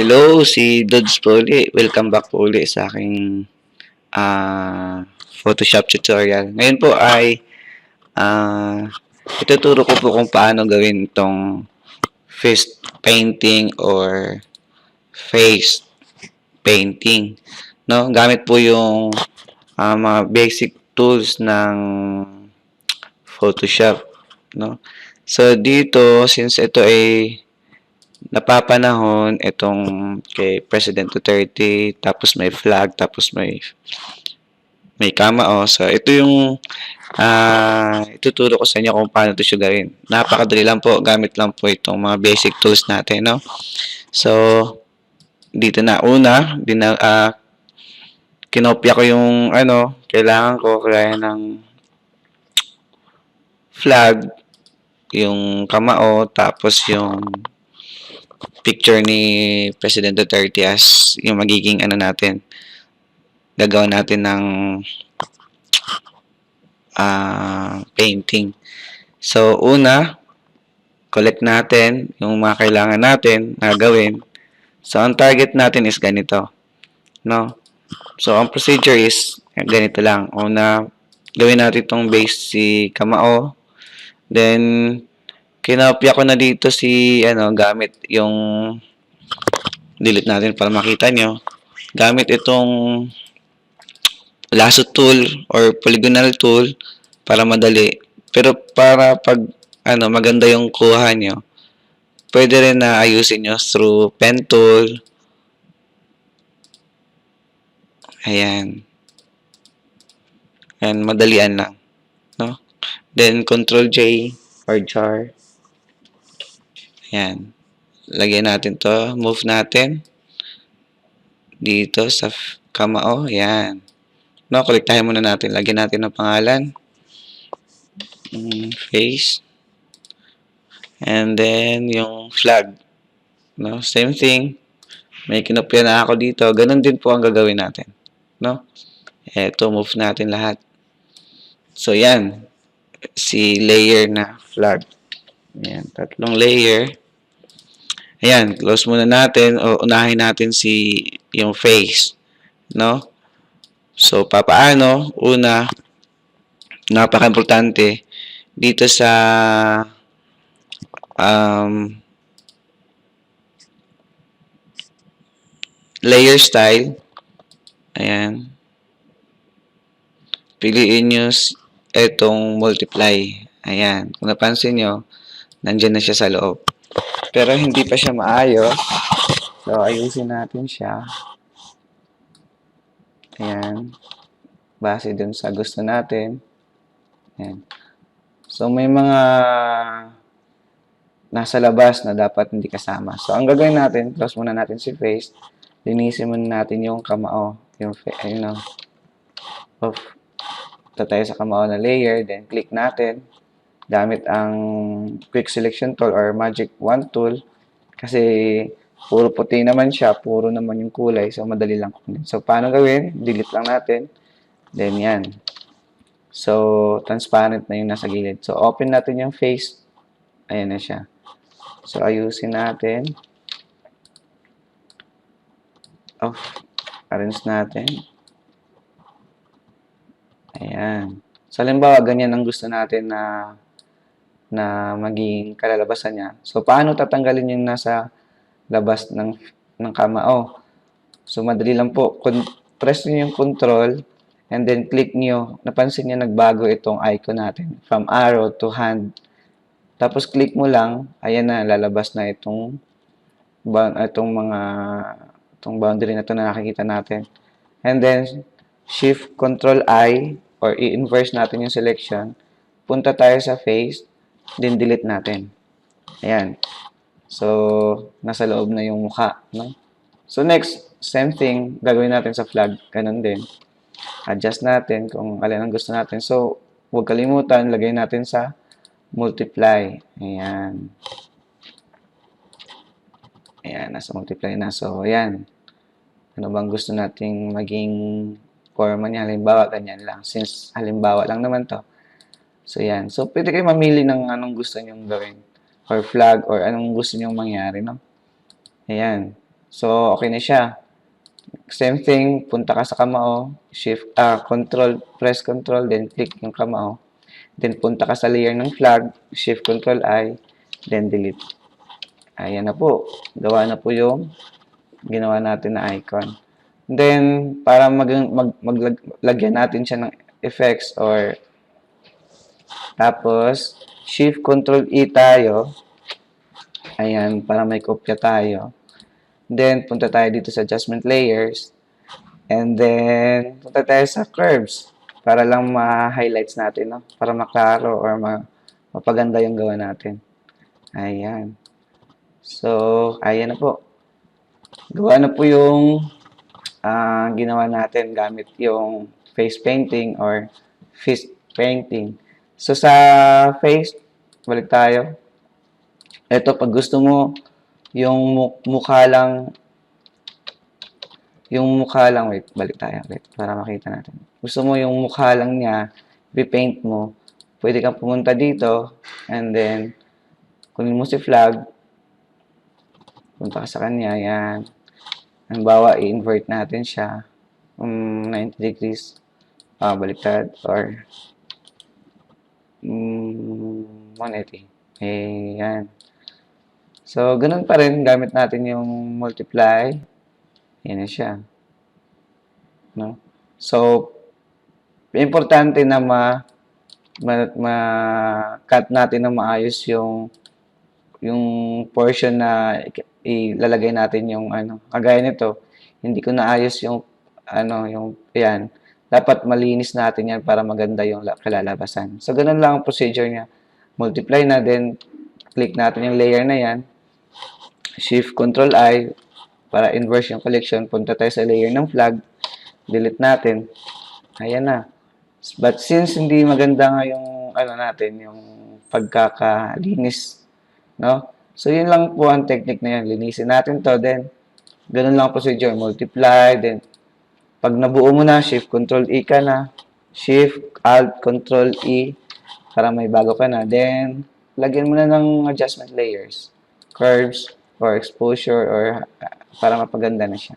Hello, si Dods po uli. Welcome back po uli sa aking ah, Photoshop tutorial. Ngayon po ay ah, ituturo ko po kung paano gawin itong face painting or face painting. No? Gamit po yung ah, mga basic tools ng Photoshop. No? So, dito, since ito ay napapanahon itong kay President Duterte, tapos may flag, tapos may may kamao. So, ito yung ah ituturo ko sa inyo kung paano ito siya gawin. Napakadali lang po, gamit lang po itong mga basic tools natin, no? So, dito na una, dina, ah, kinopya ko yung ano, kailangan ko kaya ng flag, yung kamao, tapos yung picture ni President Duterte as yung magiging ano natin gagawin natin ng ah painting. So, una, collect natin yung mga kailangan natin na gawin. So, ang target natin is ganito. No? So, ang procedure is ganito lang. Una, gawin natin itong base si Kamao. Then, kinopya ko na dito si, ano, gamit yung delete natin para makita nyo. Gamit itong lasso tool or polygonal tool para madali. Pero para pag ano, maganda yung kuha nyo, pwede rin na ayusin nyo through pen tool. Ayan. Ayan, madalian lang. No? Then, Control J or jar. Ayan. Lagyan natin to. Move natin. Dito sa kamao. Ayan. No, kolektahin muna natin. Lagyan natin ng pangalan. Mm, face. And then, yung flag. No, same thing. May kinopya na ako dito. Ganun din po ang gagawin natin. No? Eto, move natin lahat. So, yan. Si layer na flag. Ayan, tatlong layer. Ayan, close muna natin o unahin natin si yung face, no? So, papaano? Una, napaka-importante dito sa um, layer style. Ayan. Piliin nyo etong multiply. Ayan. Kung napansin nyo, nandyan na siya sa loob. Pero hindi pa siya maayos. So, ayusin natin siya. Ayan. Base dun sa gusto natin. Ayan. So, may mga nasa labas na dapat hindi kasama. So, ang gagawin natin, close muna natin si face. Linisin muna natin yung kamao. Yung, ayun o. Ito tayo sa kamao na layer. Then, click natin. Gamit ang quick selection tool or magic wand tool. Kasi, puro puti naman siya. Puro naman yung kulay. So, madali lang kunin. So, paano gawin? Delete lang natin. Then, yan. So, transparent na yung nasa gilid. So, open natin yung face. Ayan na siya. So, ayusin natin. Off. Arrange natin. Ayan. So, halimbawa, ganyan ang gusto natin na na maging kalalabasan niya. So, paano tatanggalin yung nasa labas ng, ng kamao? So, madali lang po. Kun- press niyo yung control and then click niyo. Napansin niyo nagbago itong icon natin. From arrow to hand. Tapos, click mo lang. Ayan na, lalabas na itong itong mga itong boundary na ito na nakikita natin. And then, shift control I or i-inverse natin yung selection. Punta tayo sa face, then delete natin. Ayan. So, nasa loob na yung mukha, no? So, next, same thing, gagawin natin sa flag. Ganun din. Adjust natin kung alin ang gusto natin. So, huwag kalimutan, lagay natin sa multiply. Ayan. Ayan, nasa multiply na. So, ayan. Ano bang gusto nating maging forma niya? Halimbawa, ganyan lang. Since halimbawa lang naman to. So, yan. So, pwede kayo mamili ng anong gusto nyong gawin. Or flag, or anong gusto nyong mangyari, no? Ayan. So, okay na siya. Same thing, punta ka sa kamao, shift, ah, control, press control, then click yung kamao. Then, punta ka sa layer ng flag, shift control I, then delete. Ayan na po. Gawa na po yung ginawa natin na icon. Then, para mag, mag, maglagyan natin siya ng effects or tapos, shift control E tayo. Ayan, para may kopya tayo. Then, punta tayo dito sa adjustment layers. And then, punta tayo sa curves. Para lang ma-highlights natin, no? Para maklaro or ma mapaganda yung gawa natin. Ayan. So, ayan na po. Gawa na po yung ah, ginawa natin gamit yung face painting or fist painting. So, sa face, balik tayo. Ito, pag gusto mo, yung mu- mukha lang, yung mukha lang, wait, balik tayo, wait, para makita natin. Gusto mo yung mukha lang niya, paint mo, pwede kang pumunta dito, and then, kunin mo si flag, punta ka sa kanya, yan. Halimbawa, i-invert natin siya, um, 90 degrees, ah, baliktad, or, mm, 180. Eh, yan. So, ganun pa rin, gamit natin yung multiply. Yan na siya. No? So, importante na ma, ma, ma-cut natin na maayos yung yung portion na ilalagay natin yung ano, kagaya nito, hindi ko naayos yung ano, yung yan. Dapat malinis natin yan para maganda yung la- kalalabasan. So, ganun lang ang procedure niya. Multiply na, then click natin yung layer na yan. Shift Control I para inverse yung collection. Punta tayo sa layer ng flag. Delete natin. Ayan na. But since hindi maganda nga yung ano natin, yung pagkakalinis, no? So, yun lang po ang technique na yan. Linisin natin to, then ganun lang ang procedure. Multiply, then pag nabuo mo na, Shift Control E ka na. Shift Alt Control E para may bago ka na. Then, lagyan mo na ng adjustment layers. Curves, or exposure, or uh, para mapaganda na siya.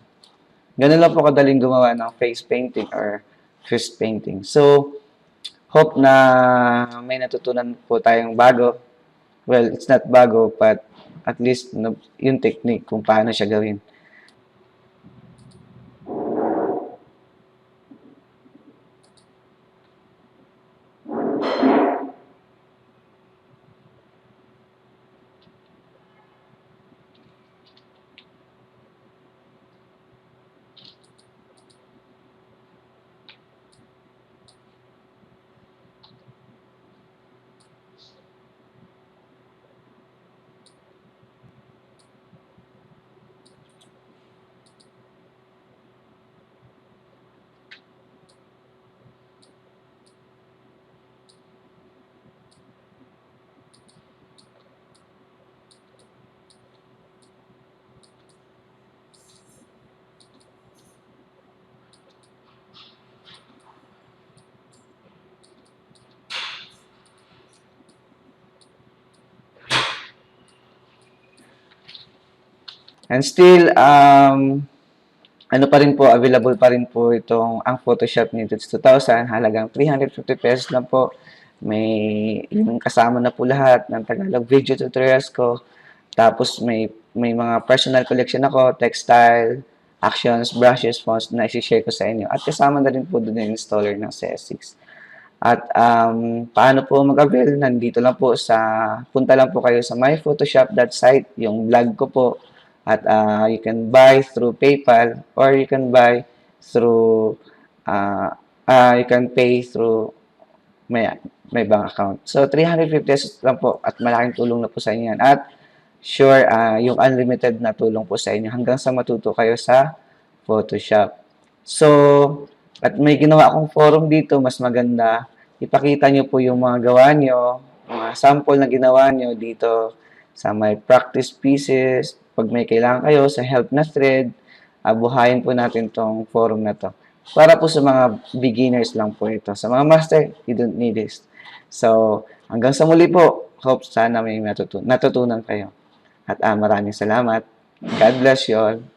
Ganun lang po kadaling gumawa ng face painting or fist painting. So, hope na may natutunan po tayong bago. Well, it's not bago, but at least yung technique kung paano siya gawin. And still, um, ano pa rin po, available pa rin po itong ang Photoshop ni 2000, halagang 350 pesos lang po. May yung kasama na po lahat ng Tagalog video tutorials ko. Tapos may may mga personal collection ako, textile, actions, brushes, fonts na i-share ko sa inyo. At kasama na rin po doon yung installer ng CS6. At um, paano po mag-avail? Nandito lang po sa, punta lang po kayo sa myphotoshop.site, yung blog ko po. At uh, you can buy through PayPal or you can buy through, uh, uh, you can pay through may, may bank account. So, 350 pesos lang po at malaking tulong na po sa inyo yan. At sure, uh, yung unlimited na tulong po sa inyo hanggang sa matuto kayo sa Photoshop. So, at may ginawa akong forum dito, mas maganda. Ipakita nyo po yung mga gawa nyo, mga sample na ginawa nyo dito sa may practice pieces. Pag may kailangan kayo sa help na thread, uh, buhayin po natin tong forum na to. Para po sa mga beginners lang po ito. Sa mga master, you don't need this. So, hanggang sa muli po, hope sana may natutunan, natutunan kayo. At ah, maraming salamat. God bless you all.